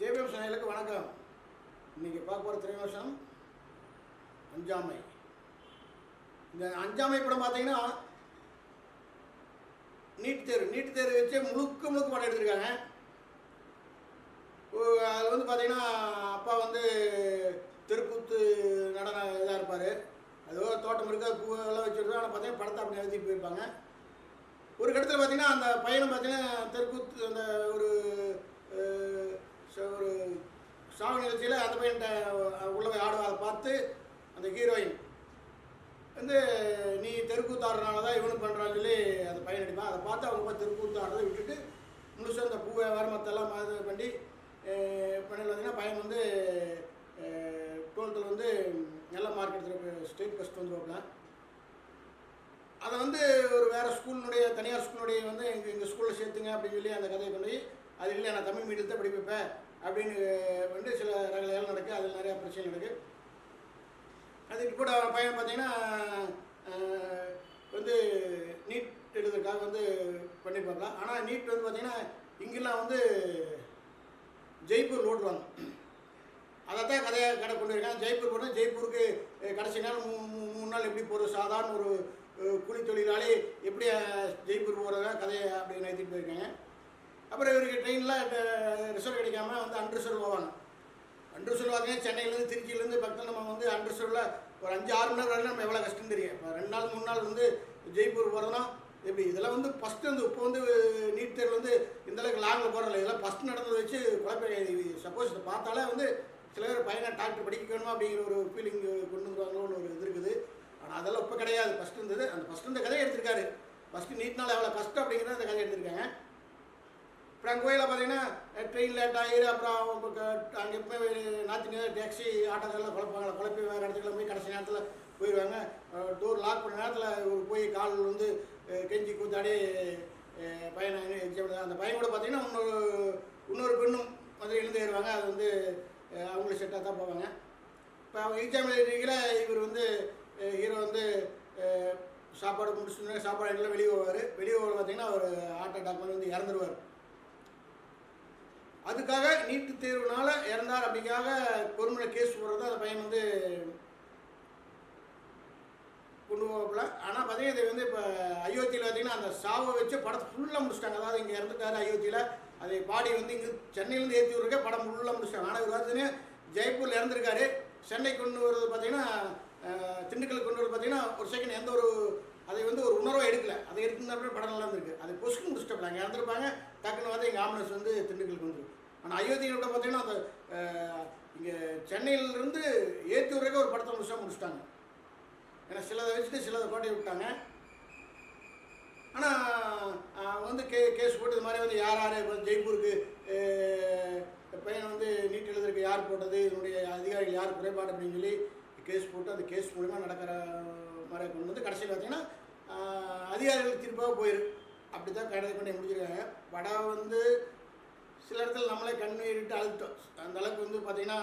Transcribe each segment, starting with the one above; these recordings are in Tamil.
ஜேபிஎம் சேனலுக்கு வணக்கம். இன்னைக்கு பார்க்க போகிற திரைவசம் அஞ்சாமை. இந்த அஞ்சாமை படம் பார்த்தீங்கன்னா நீட் தேர்வு நீட் தேர்வு வச்சு முழுக்க முழுக்க படம் எடுத்திருக்காங்க. அதில் வந்து பார்த்தீங்கன்னா அப்பா வந்து தெருக்கூத்து நடன இதாக இருப்பார். அதோ தோட்டம் இருக்கா பூவெல்லாம் வச்சுருக்கோம் ஆனால் பார்த்தீங்கன்னா படத்தை அப்படி எழுதிட்டு போயிருப்பாங்க. ஒரு கட்டத்தில் பார்த்தீங்கன்னா அந்த பையனை பார்த்தீங்கன்னா தெருக்கூத்து அந்த ஒரு ஒரு சாவு நிகழ்ச்சியில் அந்த பையன்கிட்ட உள்ளே போய் ஆடுவா அதை பார்த்து அந்த ஹீரோயின் வந்து நீ தெருக்கூத்து ஆடுறனால தான் இவனு பண்ணுறான்னு சொல்லி அந்த பையன் அடிப்பான். அதை பார்த்து அவங்க போய் தெருக்கூத்து ஆடுறதை விட்டுட்டு முழுசாக அந்த பூவை வேறு இது பண்ணி பண்ணி பார்த்தீங்கன்னா பையன் வந்து டுவெல்த்தில் வந்து நல்ல மார்க் எடுத்துகிட்டு ஸ்டேட் ஃபஸ்ட் வந்துருவாப்ல அதை வந்து ஒரு வேறு ஸ்கூலினுடைய தனியார் ஸ்கூலினுடைய வந்து எங்கள் எங்கள் ஸ்கூலில் சேர்த்துங்க அப்படின்னு சொல்லி அந்த கதையை கொண்டு அது இல்லை நான் தமிழ் மீடியத்தை படிப்பேன் அப்படின்னு வந்து சில ரகலைகள் நடக்குது அதில் நிறையா பிரச்சனை நடக்குது அதுக்கு கூட பையன் பார்த்தீங்கன்னா வந்து நீட் எடுக்கிறதுக்காக வந்து பண்ணியிருப்பாங்க ஆனால் நீட் வந்து பார்த்தீங்கன்னா இங்கெல்லாம் வந்து ஜெய்ப்பூர் ஓடுவாங்க அதைத்தான் கதையாக கடை கொண்டு இருக்காங்க. ஜெய்ப்பூர் போனால் ஜெய்ப்பூருக்கு கடைசி நாள் மூணு நாள் எப்படி போகிறது சாதாரண ஒரு கூலி தொழிலாளி எப்படி ஜெய்ப்பூர் போகிறதா கதையை அப்படி நிறுத்திட்டு போயிருக்காங்க. அப்புறம் இவருக்கு ட்ரெயினில் ரிசர்வ் கிடைக்காம வந்து அன்ரிசர்வ் போவாங்க. அன்ரிசர்வ் பார்த்தீங்கன்னா சென்னையிலேருந்து திருச்சியிலேருந்து பக்கத்தில் நம்ம வந்து அன்ரிசர்வில் ஒரு அஞ்சு ஆறு மணி நேரம் வரைக்கும் நம்ம எவ்வளோ கஷ்டம் தெரியும். இப்போ ரெண்டு நாள் மூணு நாள் வந்து ஜெய்ப்பூர் போகிறதுனா எப்படி இதெல்லாம் வந்து ஃபஸ்ட்டு வந்து இப்போ வந்து நீட் தேர்வு வந்து இந்த அளவுக்கு லாங்கில் போகிறதில்ல இதெல்லாம் ஃபஸ்ட் நடந்ததை வச்சு குழப்பம் சப்போஸ் இதை பார்த்தாலே வந்து சில பேர் பையனை டாக்டர் படிக்க வேணுமா அப்படிங்கிற ஒரு ஃபீலிங் கொண்டு வந்துருவாங்களோன்னு ஒரு இது இருக்குது. ஆனால் அதெல்லாம் இப்போ கிடையாது. ஃபஸ்ட்டு இருந்தது அந்த ஃபஸ்ட்டு இந்த கதையை எடுத்திருக்காரு. ஃபஸ்ட்டு நீட்னால் எவ்வளோ கஷ்டம் அப்படிங்கிறத அந்த கதை எடுத்திருக்காங்க. இப்போ அங்கே கோயிலில் பார்த்தீங்கன்னா ட்ரெயின் லேட் ஆகி அப்புறம் அங்கே போய் நாற்று டேக்ஸி ஆட்டோ ஆட்டோக்கெல்லாம் குழப்பாங்க. குழப்பி வேறு இடத்துக்குள்ள போய் கடைசி நேரத்தில் போயிடுவாங்க டோர் லாக் பண்ண நேரத்தில் இவர் போய் கால் வந்து கெஞ்சி கூத்தாடி அஹ், பையனை எக்ஸாம் அந்த பையன் கூட பார்த்தீங்கன்னா இன்னொரு இன்னொரு பெண்ணும் மதுரையிலேருந்து ஏறுவாங்க. அது வந்து அவங்களும் செட்டாக தான் போவாங்க. இப்போ அவங்க எக்ஸாம் எழுதிக்கிற இவர் வந்து ஹீரோ வந்து சாப்பாடு முடிச்சுட்டு சாப்பாடு எல்லாம் வெளியே போவார். வெளியே போகிற பார்த்தீங்கன்னா அவர் ஹார்ட் அட்டாக் வந்து வந்து இறந்துருவார். அதுக்காக நீட்டு தேர்வுனால இறந்தார் அப்படிக்காக பொறுமையில் கேஸ் போடுறது அந்த பையன் வந்து கொண்டு போகல. ஆனால் பார்த்தீங்கன்னா இது வந்து இப்போ அயோத்தியில் பார்த்தீங்கன்னா அந்த சாவை வச்சு படத்தை ஃபுல்லாக முடிச்சிட்டாங்க. அதாவது இங்கே இறந்துட்டாரு அயோத்தியில். அதை பாடி வந்து இங்கே சென்னையிலேருந்து ஏற்றி விட்ருக்க படம் ஃபுல்லாக முடிச்சிட்டாங்க. ஆனால் இது பார்த்தீங்கன்னா ஜெய்ப்பூரில் இறந்துருக்காரு. சென்னை கொண்டு வர்றது பார்த்தீங்கன்னா திண்டுக்கல் கொண்டு வரது பார்த்தீங்கன்னா ஒரு செகண்ட் எந்த ஒரு அதை வந்து ஒரு உணர்வை எடுக்கல. அதை எடுத்துருந்தா படம் நல்லா இருந்திருக்கு. அதை பொசுக்கு முடிச்சிட்டாங்க இறந்துருப்பாங்க. டக்குன்னு வந்து எங்கள் ஆம்புலன்ஸ் வந்து திண்டுக்கலுக்கு வந்துடும் ஆனால் அயோத்தியில் கூட பார்த்தீங்கன்னா அந்த இங்கே சென்னையிலேருந்து ஏத்தியூர் வரைக்கும் ஒரு படத்தை முடிச்சா முடிச்சிட்டாங்க. ஏன்னா சிலதை வச்சுட்டு சிலதை கோட்டையை விட்டாங்க. ஆனால் வந்து கே கேஸ் போட்டு இது மாதிரி வந்து யார் யார் இப்போ ஜெய்ப்பூருக்கு அஹ், பையனை வந்து நீட் எழுதுறதுக்கு யார் போட்டது இதனுடைய அதிகாரிகள் யார் குறைபாடு அப்படின்னு சொல்லி கேஸ் போட்டு அந்த கேஸ் மூலிமா நடக்கிற மாதிரி கொண்டு வந்து கடைசியில் பார்த்தீங்கன்னா அதிகாரிகள் திருப்பாக போயிரு. அப்படி தான் கடை கொண்டு முடிச்சிருக்காங்க. படம் வந்து சில இடத்துல நம்மளே கண்ணீரிட்டு அழுத்தோம் அந்த அளவுக்கு வந்து பார்த்தீங்கன்னா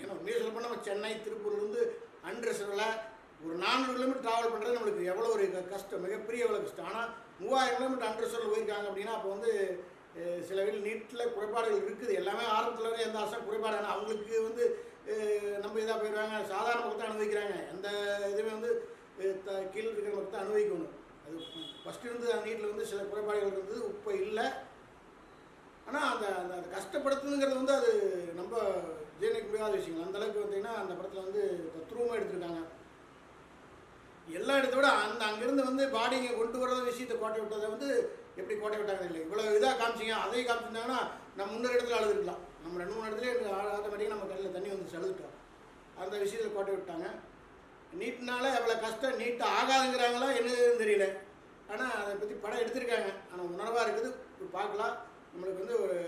ஏன்னா உண்மையை சொல்ல போனால் நம்ம சென்னை திருப்பூர்லேருந்து அன்ரிசர்வில் ஒரு நானூறு கிலோமீட்டர் ட்ராவல் பண்ணுறது நம்மளுக்கு எவ்வளோ ஒரு க- கஷ்டம் மிகப்பெரிய எவ்வளோ கஷ்டம். ஆனால் மூவாயிரம் கிலோமீட்டர் அன்ரிசர்வில் போயிருக்காங்க அப்படின்னா அப்போ வந்து சில வீடு நீட்டில் குறைபாடுகள் இருக்குது. எல்லாமே ஆரம்பத்தில் வரை எந்த அரசும் குறைபாடு ஆனால் அவங்களுக்கு வந்து நம்ம இதாக போயிடுவாங்க சாதாரண மக்கள் தான் அனுபவிக்கிறாங்க. எந்த இதுவுமே வந்து த- கீழே இருக்கிற மக்கள் தான் அனுபவிக்கணும். அது ஃபஸ்ட்டு இருந்து நீட்டில் வந்து சில குறைபாடுகள் இருந்தது. இப்போ இல்லை. அந்த அந்த அந்த கஷ்டப்படுத்துங்கிறது வந்து அது நம்ம ஜீரணிக்க முடியாத விஷயங்கள். அந்த அளவுக்கு பார்த்தீங்கன்னா அந்த படத்தில் வந்து தத்ரூபமாக எடுத்திருக்காங்க. எல்லா இடத்த விட அந்த அங்கேருந்து வந்து பாடிங்க கொண்டு வர விஷயத்தை கோட்டை விட்டதை வந்து எப்படி கோட்டை விட்டாங்க இல்லை இவ்வளோ இதாக காமிச்சிங்க அதையும் காமிச்சிருந்தாங்கன்னா நம்ம முன்னொரு இடத்துல அழுதுருக்கலாம். நம்ம ரெண்டு மூணு இடத்துல ஆட்டோமேட்டிக்காக நம்ம கடையில் தண்ணி வந்து அழுதுட்டோம் அந்த விஷயத்தில் கோட்டை விட்டாங்க. நீட்னால எவ்வளோ கஷ்டம் நீட்டு ஆகாதுங்கிறாங்களா என்னதுன்னு தெரியல. ஆனால் அதை பற்றி படம் எடுத்திருக்காங்க. ஆனால் உணர்வாக இருக்குது. பார்க்கலாம். நம்மளுக்கு வந்து ஒரு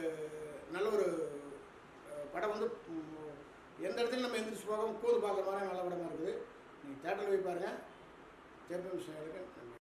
நல்ல ஒரு படம் வந்து எந்த இடத்துல நம்ம எந்திரிச்சு போகாமல் கூது பார்க்குற மாதிரி நல்ல படமாக இருக்குது. நீங்கள் தேட்டரில் போய் பாருங்கள் ஜெயபிரமேஷ் நன்றி.